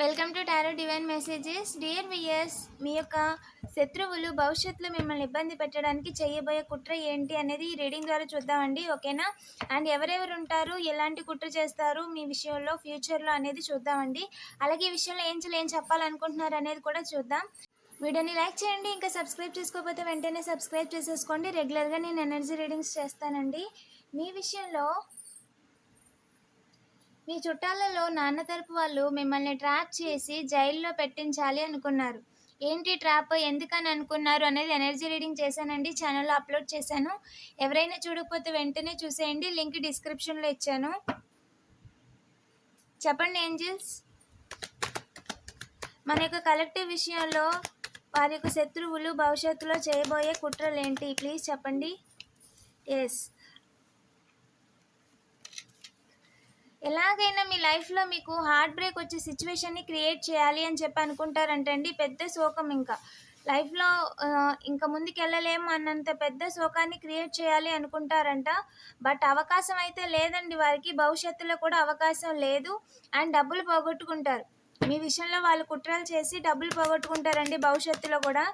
Welcome to tarot divine messages dear viewers మీ యొక్క శత్రువులు భవిష్యత్తులో మిమ్మల్ని ఇబ్బంది పెట్టడానికి చేయబోయే కుట్ర ఏంటి అనేది ఈ రీడింగ్ ద్వారా చూద్దామండి ఓకేనా అండ్ ఎవరెవరు ఉంటారు ఎలాంటి కుట్ర చేస్తారు మీ విషయంలో ఫ్యూచర్లో అనేది చూద్దామండి. అలాగే ఈ విషయంలో ఏం చేయాలి ఏం చెప్పాలనుకుంటున్నారు అనేది కూడా చూద్దాం. వీడియోని లైక్ చేయండి ఇంకా సబ్స్క్రైబ్ చేసుకోకపోతే వెంటనే సబ్స్క్రైబ్ చేసేసుకోండి. రెగ్యులర్గా నేను ఎనర్జీ రీడింగ్స్ చేస్తానండి. మీ విషయంలో మీ చుట్టాలలో నాన్న తరపు వాళ్ళు మిమ్మల్ని ట్రాప్ చేసి జైల్లో పెట్టించాలి అనుకున్నారు. ఏంటి ట్రాప్? ఎందుకని అనుకున్నారు? అనేది ఎనర్జీ రీడింగ్ చేశానండి. ఛానల్లో అప్లోడ్ చేశాను. ఎవరైనా చూడకపోతే వెంటనే చూసేయండి. లింక్ డిస్క్రిప్షన్లో ఇచ్చాను. చెప్పండి ఏంజిల్స్? మన యొక్క కలెక్టివ్ విషయంలో వారి యొక్క శత్రువులు భవిష్యత్తులో చేయబోయే కుట్రలు ఏంటి? ప్లీజ్ చెప్పండి. ఎస్ ఎలాగైనా మీ లైఫ్లో మీకు హార్ట్ బ్రేక్ వచ్చే సిచ్యువేషన్ని క్రియేట్ చేయాలి అని చెప్పి అనుకుంటారంటండి పెద్ద శోకం ఇంకా. లైఫ్లో ఇంకా ముందుకు వెళ్ళలేము అన్నంత పెద్ద శోకాన్ని క్రియేట్ చేయాలి అనుకుంటారంట. బట్ అవకాశం అయితే లేదండి వారికి భవిష్యత్తులో కూడా అవకాశం లేదు. అండ్ డబ్బులు పోగొట్టుకుంటారు. మీ విషయంలో వాళ్ళు కుట్రలు చేసి డబ్బులు పోగొట్టుకుంటారండి భవిష్యత్తులో కూడా.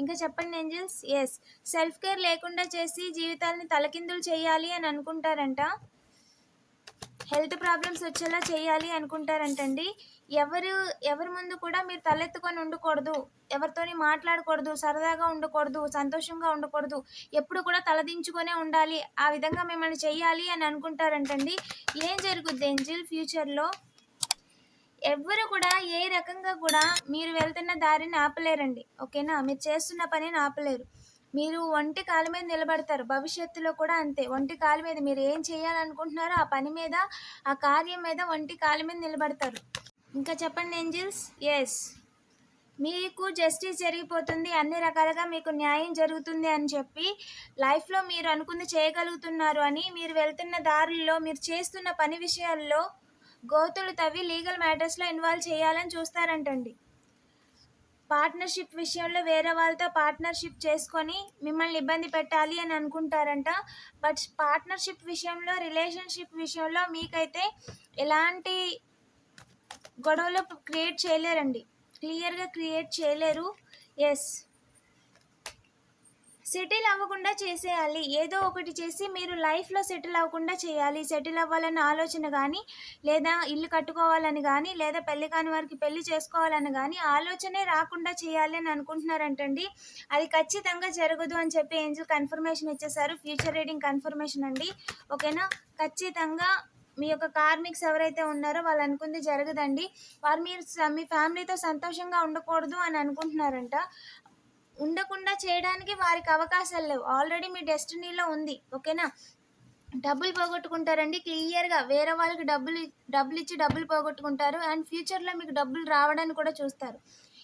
ఇంకా చెప్పండి ఏంజల్స్? ఎస్ సెల్ఫ్ కేర్ లేకుండా చేసి జీవితాన్ని తలకిందులు చేయాలి అని అనుకుంటారంట. హెల్త్ ప్రాబ్లమ్స్ వచ్చేలా చేయాలి అనుకుంటారంటండి. ఎవరు ఎవరి ముందు కూడా మీరు తలెత్తుకొని ఉండకూడదు. ఎవరితోని మాట్లాడకూడదు సరదాగా ఉండకూడదు సంతోషంగా ఉండకూడదు. ఎప్పుడు కూడా తలదించుకొనే ఉండాలి. ఆ విధంగా మిమ్మల్ని చేయాలి అని అనుకుంటారంటండి. ఏం జరుగుద్ది ఏంజిల్ ఫ్యూచర్లో? ఎవ్వరు కూడా ఏ రకంగా కూడా మీరు వెళ్తున్న దారిని ఆపలేరండి. ఓకేనా? మీరు చేస్తున్న పనిని ఆపలేరు. మీరు ఒంటి కాలు మీద నిలబడతారు. భవిష్యత్తులో కూడా అంతే. ఒంటి కాలు మీద మీరు ఏం చేయాలనుకుంటున్నారో ఆ పని మీద ఆ కార్యం మీద ఒంటి కాలు మీద నిలబడతారు. ఇంకా చెప్పండి ఏంజిల్స్? ఎస్ మీకు జస్టిస్ జరిగిపోతుంది. అన్ని రకాలుగా మీకు న్యాయం జరుగుతుంది అని చెప్పి లైఫ్లో మీరు అనుకుంది చేయగలుగుతున్నారు అని మీరు వెళ్తున్న దారుల్లో మీరు చేస్తున్న పని విషయాల్లో గోతులు తవ్వి లీగల్ మ్యాటర్స్లో ఇన్వాల్వ్ చేయాలని చూస్తారంటండి. పార్ట్నర్షిప్ విషయంలో వేరే వాళ్ళతో పార్ట్నర్షిప్ చేసుకొని మిమ్మల్ని ఇబ్బంది పెట్టాలి అని అనుకుంటారంట. బట్ పార్ట్నర్షిప్ విషయంలో రిలేషన్షిప్ విషయంలో మీకైతే ఎలాంటి గొడవలు క్రియేట్ చేయలేరండి. క్లియర్గా క్రియేట్ చేయలేరు. ఎస్ సెటిల్ అవ్వకుండా చేసేయాలి. ఏదో ఒకటి చేసి మీరు లైఫ్లో సెటిల్ అవ్వకుండా చేయాలి. సెటిల్ అవ్వాలన్న ఆలోచన కానీ లేదా ఇల్లు కట్టుకోవాలని కానీ లేదా పెళ్ళి కాని వారికి పెళ్ళి చేసుకోవాలని కానీ ఆలోచనే రాకుండా చేయాలి అని అనుకుంటున్నారంటండి. అది ఖచ్చితంగా జరగదు అని చెప్పి ఏంజిల్ కన్ఫర్మేషన్ ఇచ్చేసారు ఫ్యూచర్ రీడింగ్ కన్ఫర్మేషన్ అండి. ఓకేనా? ఖచ్చితంగా మీ యొక్క కార్మిక్స్ ఎవరైతే ఉన్నారో వాళ్ళు అనుకుంది జరగదండి. వారు మీరు మీ ఫ్యామిలీతో సంతోషంగా ఉండకూడదు అని అనుకుంటున్నారంట. ఉండకుండా చేయడానికి వారికి అవకాశాలు లేవు. ఆల్రెడీ మీ డెస్టినీలో ఉంది. ఓకేనా? డబ్బులు పోగొట్టుకుంటారండి. క్లియర్గా వేరే వాళ్ళకి డబ్బులు డబ్బులు ఇచ్చి డబ్బులు పోగొట్టుకుంటారు. అండ్ ఫ్యూచర్లో మీకు డబ్బులు రావడానికి కూడా చూస్తారు.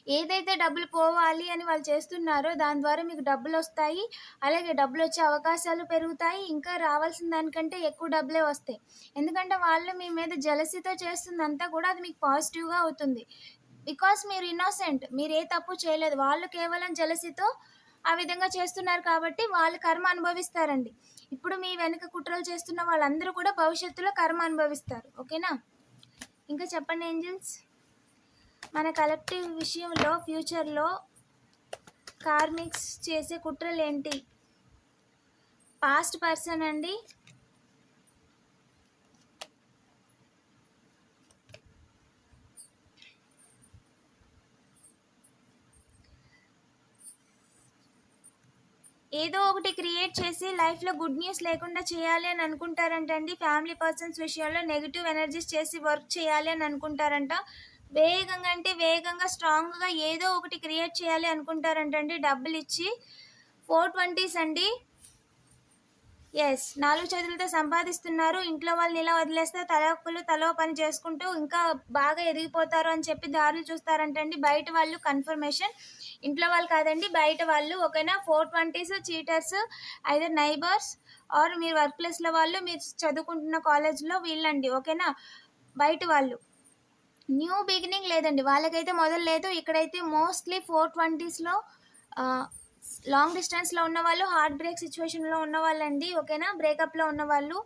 ఏదైతే డబ్బులు పోవాలి అని వాళ్ళు చేస్తున్నారో దాని ద్వారా మీకు డబ్బులు వస్తాయి. అలాగే డబ్బులు వచ్చే అవకాశాలు పెరుగుతాయి. ఇంకా రావాల్సిన దానికంటే ఎక్కువ డబ్బులే వస్తాయి. ఎందుకంటే వాళ్ళు మీ మీద జలసితో చేస్తుందంతా కూడా అది మీకు పాజిటివ్గా అవుతుంది. బికాస్ మీరు ఇన్నోసెంట్ మీరు ఏ తప్పు చేయలేదు. వాళ్ళు కేవలం జలసితో ఆ విధంగా చేస్తున్నారు కాబట్టి వాళ్ళు కర్మ అనుభవిస్తారండి. ఇప్పుడు మీ వెనుక కుట్రలు చేస్తున్న వాళ్ళందరూ కూడా భవిష్యత్తులో కర్మ అనుభవిస్తారు. ఓకేనా? ఇంకా చెప్పండి ఏంజిల్స్? మన కలెక్టివ్ విషయంలో ఫ్యూచర్లో కార్మిక్స్ చేసే కుట్రలు ఏంటి పాస్ట్ పర్సన్ అండి ఏదో ఒకటి క్రియేట్ చేసి లైఫ్లో గుడ్ న్యూస్ లేకుండా చేయాలి అని అనుకుంటారంటండి ఫ్యామిలీ పర్సన్స్ విషయంలో నెగిటివ్ ఎనర్జీస్ చేసి వర్క్ చేయాలి అని అనుకుంటారంట. వేగంగా అంటే వేగంగా స్ట్రాంగ్గా ఏదో ఒకటి క్రియేట్ చేయాలి అనుకుంటారంటండి డబ్బులు ఇచ్చి ఫోర్ ట్వంటీస్ అండి. ఎస్ నాలుగు చేతులతో సంపాదిస్తున్నారు. ఇంట్లో వాళ్ళని ఇలా వదిలేస్తే తలకులు తలో పని చేసుకుంటూ ఇంకా బాగా ఎదిగిపోతారు అని చెప్పి దారులు చూస్తారంటండి బయట వాళ్ళు కన్ఫర్మేషన్ ఇంట్లో వాళ్ళు కాదండి బయట వాళ్ళు. ఓకేనా? Four twenties cheaters either neighbours or మీరు వర్క్ ప్లేస్లో వాళ్ళు మీరు చదువుకుంటున్న కాలేజ్లో వీళ్ళండి. ఓకేనా? బయట వాళ్ళు. న్యూ బిగినింగ్ లేదండి. వాళ్ళకైతే మొదలు లేదు. ఇక్కడైతే మోస్ట్లీ ఫోర్ ట్వంటీస్లో లాంగ్ డిస్టెన్స్లో ఉన్న వాళ్ళు హార్ట్ బ్రేక్ సిచ్యువేషన్లో ఉన్న వాళ్ళండి. ఓకేనా? బ్రేకప్లో ఉన్న వాళ్ళు.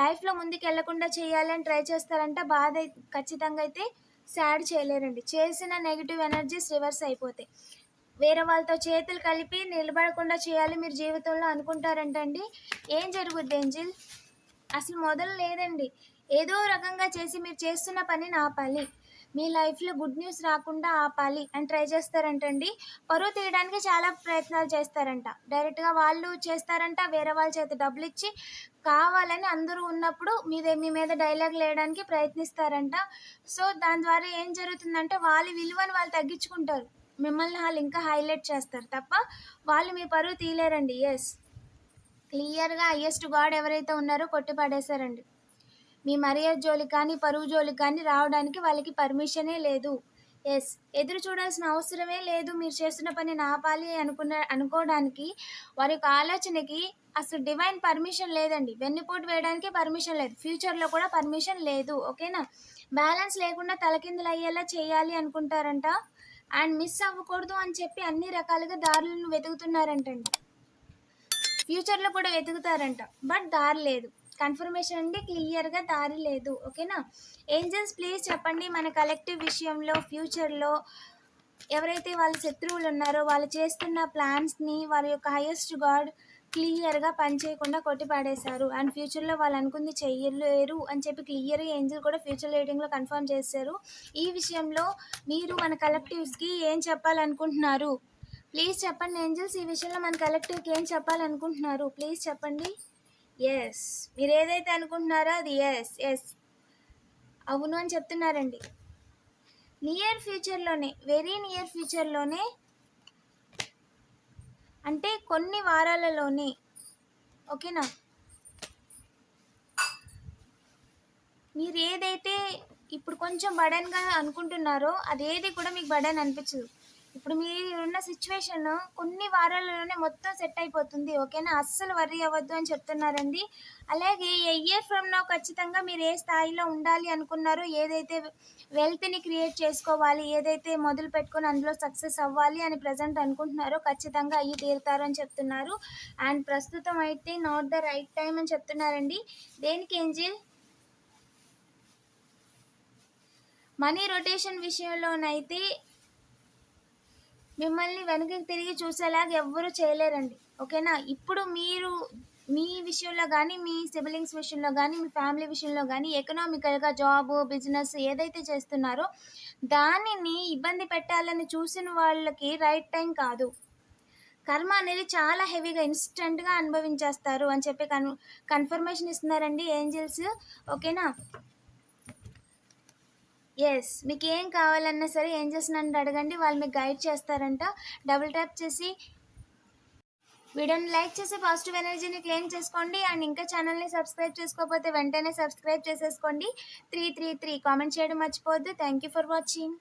లైఫ్లో ముందుకు వెళ్ళకుండా చేయాలని ట్రై చేస్తారంటే. బాధ ఖచ్చితంగా అయితే సాడ్ చేయలేరండి. చేసిన నెగిటివ్ ఎనర్జీస్ రివర్స్ అయిపోతాయి. వేరే వాళ్ళతో చేతులు కలిపి నిలబడకుండా చేయాలి మీరు జీవితంలో అనుకుంటారంటండి. ఏం జరుగుద్ది ఏంజిల్? అసలు మొదలు లేదండి. ఏదో రకంగా చేసి మీరు చేస్తున్న పనిని ఆపాలి మీ లైఫ్లో గుడ్ న్యూస్ రాకుండా ఆపాలి అని ట్రై చేస్తారంటండి. పరువు తీయడానికి చాలా ప్రయత్నాలు చేస్తారంట. డైరెక్ట్గా వాళ్ళు చేస్తారంట వేరే వాళ్ళ చేత డబ్బులు ఇచ్చి కావాలని అందరూ ఉన్నప్పుడు మీదే మీ మీద డైలాగ్ వేయడానికి ప్రయత్నిస్తారంట. సో దాని ద్వారా ఏం జరుగుతుందంటే వాళ్ళ విలువను వాళ్ళు తగ్గించుకుంటారు. మిమ్మల్ని వాళ్ళు ఇంకా హైలైట్ చేస్తారు తప్ప వాళ్ళు మీ పరువు తీయలేరండి ఎస్ క్లియర్గా హయ్యెస్ట్ గాడ్ ఎవరైతే ఉన్నారో కొట్టి పడేశారండి. మీ మర్యాద జోలి కానీ పరువు జోలి కానీ రావడానికి వాళ్ళకి పర్మిషనే లేదు. ఎస్ ఎదురు చూడాల్సిన అవసరమే లేదు. మీరు చేస్తున్న పని ఆపాలి అనుకున్న అనుకోవడానికి వారి యొక్క ఆలోచనకి అసలు డివైన్ పర్మిషన్ లేదండి. వెన్నుపోటు వేయడానికి పర్మిషన్ లేదు. ఫ్యూచర్లో కూడా పర్మిషన్ లేదు. ఓకేనా బ్యాలెన్స్ లేకుండా తలకిందులు అయ్యేలా చేయాలి అనుకుంటారంట. అండ్ మిస్ అవ్వకూడదు అని చెప్పి అన్ని రకాలుగా దారులను వెతుకుతున్నారంటండి ఫ్యూచర్లో కూడా వెతుకుతారంట. బట్ దారి లేదు. కన్ఫర్మేషన్ అంటే క్లియర్గా దారి లేదు. ఓకేనా? ఏంజల్స్ ప్లీజ్ చెప్పండి మన కలెక్టివ్ విషయంలో ఫ్యూచర్లో ఎవరైతే వాళ్ళ శత్రువులు ఉన్నారో వాళ్ళు చేస్తున్న ప్లాన్స్ని వారి యొక్క హైయెస్ట్ గాడ్ క్లియర్గా పని చేయకుండా కొట్టి పాడేశారు. అండ్ ఫ్యూచర్లో వాళ్ళు అనుకుంది చెయ్యలేరు అని చెప్పి క్లియర్గా ఏంజిల్ కూడా ఫ్యూచర్ రేటింగ్లో కన్ఫర్మ్ చేశారు. ఈ విషయంలో మీరు మన కలెక్టివ్స్కి ఏం చెప్పాలనుకుంటున్నారు? ప్లీజ్ చెప్పండి ఏంజిల్స్ ఈ విషయంలో మన కలెక్టివ్కి ఏం చెప్పాలనుకుంటున్నారు? ప్లీజ్ చెప్పండి. ఎస్ మీరు ఏదైతే అనుకుంటున్నారో అది ఎస్ ఎస్ అవును అని చెప్తున్నారండి. నియర్ ఫ్యూచర్లోనే వెరీ నియర్ ఫ్యూచర్లోనే అంటే కొన్ని వారాలలోనే. ఓకేనా? మీరు ఏదైతే ఇప్పుడు కొంచెం బడన్గా అనుకుంటున్నారో అదేది కూడా మీకు బడన్ అనిపించదు. ఇప్పుడు మీరున్న సిచ్యువేషన్ కొన్ని వారాలలోనే మొత్తం సెట్ అయిపోతుంది ఓకేనా అస్సలు వర్రీ అవ్వద్దు అని చెప్తున్నారండి. అలాగే ఏ ఇయర్ ఫ్రమ్ నా ఖచ్చితంగా మీరు ఏ స్థాయిలో ఉండాలి అనుకున్నారో ఏదైతే వెల్త్ని క్రియేట్ చేసుకోవాలి ఏదైతే మొదలు పెట్టుకొని అందులో సక్సెస్ అవ్వాలి అని ప్రజెంట్ అనుకుంటున్నారో ఖచ్చితంగా అయ్యి తీరుతారు అని చెప్తున్నారు. అండ్ ప్రస్తుతం అయితే నాట్ ద రైట్ టైం అని చెప్తున్నారండి. దేనికి ఏంజిల్? మనీ రొటేషన్ విషయంలోనైతే మిమ్మల్ని వెనక్కి తిరిగి చూసేలాగా ఎవ్వరూ చేయలేరండి. ఓకేనా? ఇప్పుడు మీరు మీ విషయంలో కానీ మీ సిబిలింగ్స్ విషయంలో కానీ మీ ఫ్యామిలీ విషయంలో కానీ ఎకనామికల్గా జాబ్ బిజినెస్ ఏదైతే చేస్తున్నారో దానిని ఇబ్బంది పెట్టాలని చూసిన వాళ్ళకి రైట్ టైం కాదు. కర్మ అనేది చాలా హెవీగా ఇన్స్టెంట్గా అనుభవించేస్తారు అని చెప్పి కన్ కన్ఫర్మేషన్ ఇస్తున్నారండి ఏంజల్స్. ఓకేనా? ఎస్ మీకు ఏం కావాలన్నా సరే ఏం చేస్తున్నాను అడగండి. వాళ్ళు మీకు గైడ్ చేస్తారంట. డబుల్ ట్యాప్ చేసి వీడియోని లైక్ చేసి పాజిటివ్ ఎనర్జీని క్లెయిమ్ చేసుకోండి. అండ్ ఇంకా ఛానల్ని సబ్స్క్రైబ్ చేసుకోకపోతే వెంటనే సబ్స్క్రైబ్ చేసేసుకోండి. Three three three. కామెంట్ చేయడం మర్చిపోవద్దు. Thank you for watching